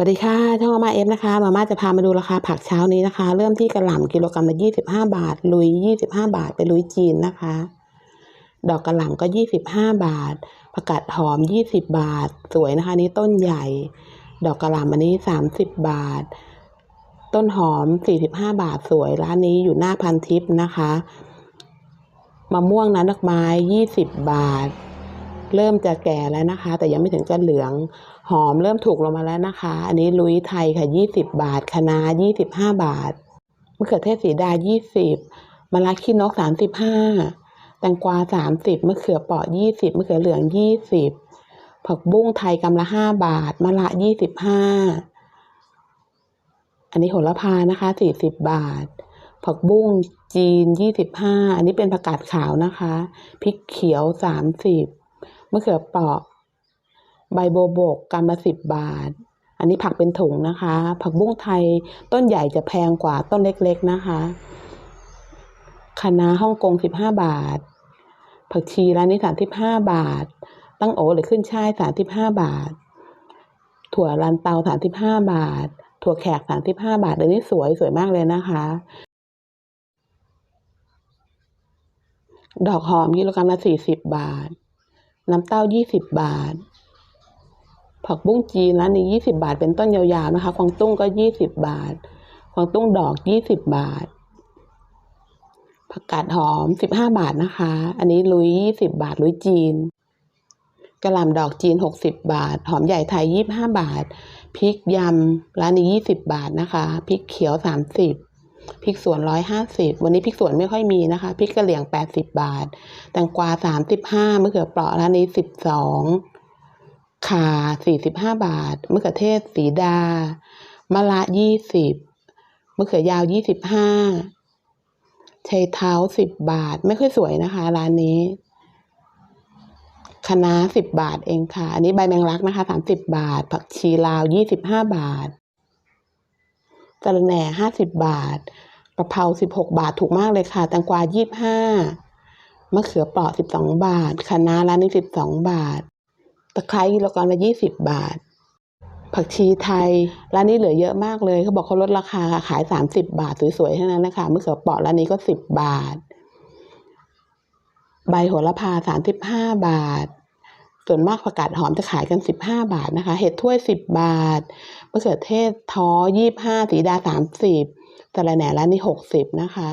วัสดีค่ะช่องมาม่าเอฟนะคะมาม่าจะพามาดูราคาผักเช้านี้นะคะ เริ่มที่กระหล่ำกิโลกรัมละยี่สิบห้าบาท ลุยยี่สิบห้าบาท ไปลุยจีนนะคะ ดอกกระหล่ำก็ยี่สิบห้าบาทผักกาดหอมยี่สิบบาท สวยนะคะ นี้ต้นใหญ่ ดอกกระหล่ำอันนี้สามสิบบาท ต้นหอมสี่สิบห้าบาทสวยร้านนี้อยู่หน้าพันทิพย์นะคะมะม่วงน้ำดอกไม้ยี่สิบบาท เริ่มจะแก่แล้วนะคะ แต่ยังไม่ถึงจะเหลือง หอมเริ่มถูกลงมาแล้วนะคะ อันนี้ลุยไทยค่ะยี่สิบบาทคะน้ายี่สิบห้าบาทมะเขือเทศสีดายี่สิบมะระขี้นกสามสิบห้าแตงกวาสามสิบมะเขือเปาะยี่สิบมะเขือเหลืองยี่สิบผักบุ้งไทยกำละห้าบาทมะระยี่สิบห้าอันนี้โหระพานะคะสี่สิบบาท ผักบุ้งจีนยี่สิบห้าอันนี้เป็นผักกาดขาวนะคะ พริกเขียวสามสิบมะเขือเปาะ ใบโบวบกกำละสิบบาท อันนี้ผักเป็นถุงนะคะ ผักบุ้งไทยต้นใหญ่จะแพงกว่าต้นเล็กๆนะคะคะน้าฮ่องกงสิบห้าบาท ผักชีร้านนี้สามสิบห้าบาท ตั้งโอหรือขึ้นช่ายสามสิบห้าบาท ถั่วลันเตาสามสิบห้าบาท ถั่วแขกสามสิบห้าบาทอันนี้สวยสวยมากเลยนะคะ ดอกหอมกิโลกรัมละสี่สิบบาท น้ำเต้ายี่สิบบาท ผักบุ้งจีนร้านนี้ยี่สิบาท เป็นต้นยาวๆนะคะควางตุ้งก็ยี่สิบบาทควางตุ้งดอกยี่สิบบาท ผักกาดหอมสิบห้าบาทนะคะ อันนี้ลุยยี่สิบบาทลุยจีนกระหล่ำดอกจีนหกสิบบาท หอมใหญ่ไทยยี่บห้าบาทพริกยำร้านนี้ยี่สิบบาทนะคะพริกเขียวสามสิบพริกสวนร้อยห้าสิบวันนี้พริกสวนไม่ค่อยมีนะคะพริกกระเหลี่ยงแปดสิบบาท แตงกวาสามสิบห้ามะเขือเปราะร้านนี้สิบสอง ข่าสี่สิบห้าบาทมะเขือเทศสีดามะระยี่สิบมะเขือยาวยี่สิบห้าชัยเท้าสิบบาท ไม่ค่อยสวยนะคะ ร้านนี้คะน้าสิบบาทเองค่ะ อันนี้ใบแมงลักนะคะสามสิบบาท ผักชีลาวยี่สิบห้าบาทสะระแหน่ห้าสิบบาทกะเพราสิบหกบาทถูกมากเลยค่ะ แตงกวายี่สิบห้ามะเขือเปราะสิบสองบาทคะน้าร้านนี้สิบสองบาท ตะไคร้กิโลกรัมละยี่สิบบาท ผักชีไทยร้านนี้เหลือเยอะมากเลยเขาบอกเขาลดราคาค่ะขายสามสิบบาทสวยๆทั้งนั้นนะคะมะเขือเปราะร้านนี้ก็สิบบาท ใบโหระพาสามสิบห้าบาท ส่วนมากผักกาดหอมจะขายกันสิบห้าบาทนะคะ เห็ดถ้วยสิบบาทมะเขือเทศท้อยี่ห้าสีดาสามสิบสะระแหน่ร้านนี้หกสิบนะคะ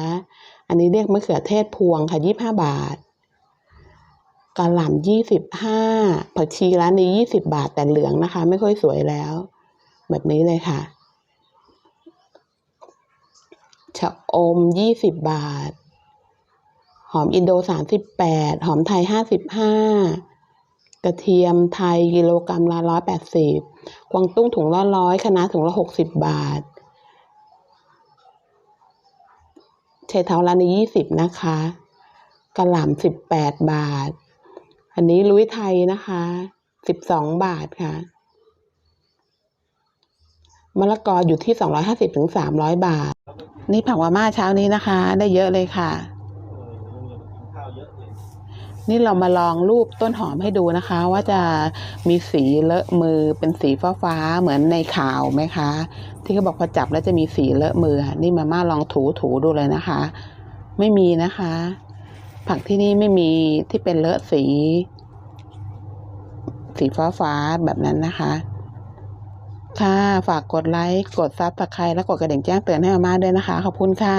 อันนี้เรียกมะเขือเทศพวงค่ะยี่ห้าบาท กะหล่ำยี่สิบห้าผักชีร้านนี้ยี่สิบาทแต่เหลืองนะคะ ไม่ค่อยสวยแล้ว แบบนี้เลยค่ะชะอมยี่สิบบาท หอมอินโดสามสิบแปดหอมไทยห้าสิบห้ากระเทียมไทยกิโลกรัมละร้อยแปดสิบกวางตุ้งถุงละร้อยคะน้าถุงละหกสิบบาทเชเท้าร้านนี้ยี่สิบนะคะกระหล่ำสิบแปดบาท อันนี้ลุยไทยนะคะสิบสองบาทค่ะมะละกออยู่ที่สองร้อยห้าสิบถึงสามร้อยบาท นี่ผักมาม่าเช้านี้นะคะ ได้เยอะเลยค่ะข้าวเยอะเลยนี่เรามาลองรูปต้นหอมให้ดูนะคะ ว่าจะมีสีเลอะมือเป็นสีฟ้าฟ้าๆเหมือนในข่าวไหมคะ ที่เขาบอกพอจับแล้วจะมีสีเลอะมือ นี่มาม่าลองถูถูๆดูเลยนะคะ ไม่มีนะคะ ผักที่นี่ไม่มีที่เป็นเลอะสี สีฟ้าฟ้าๆแบบนั้นนะคะ ค่ะ ฝากกดไลค์ กดซับสไครต์และกดกระดิ่งแจ้งเตือนให้มาม่าด้วยนะคะ ขอบคุณค่ะ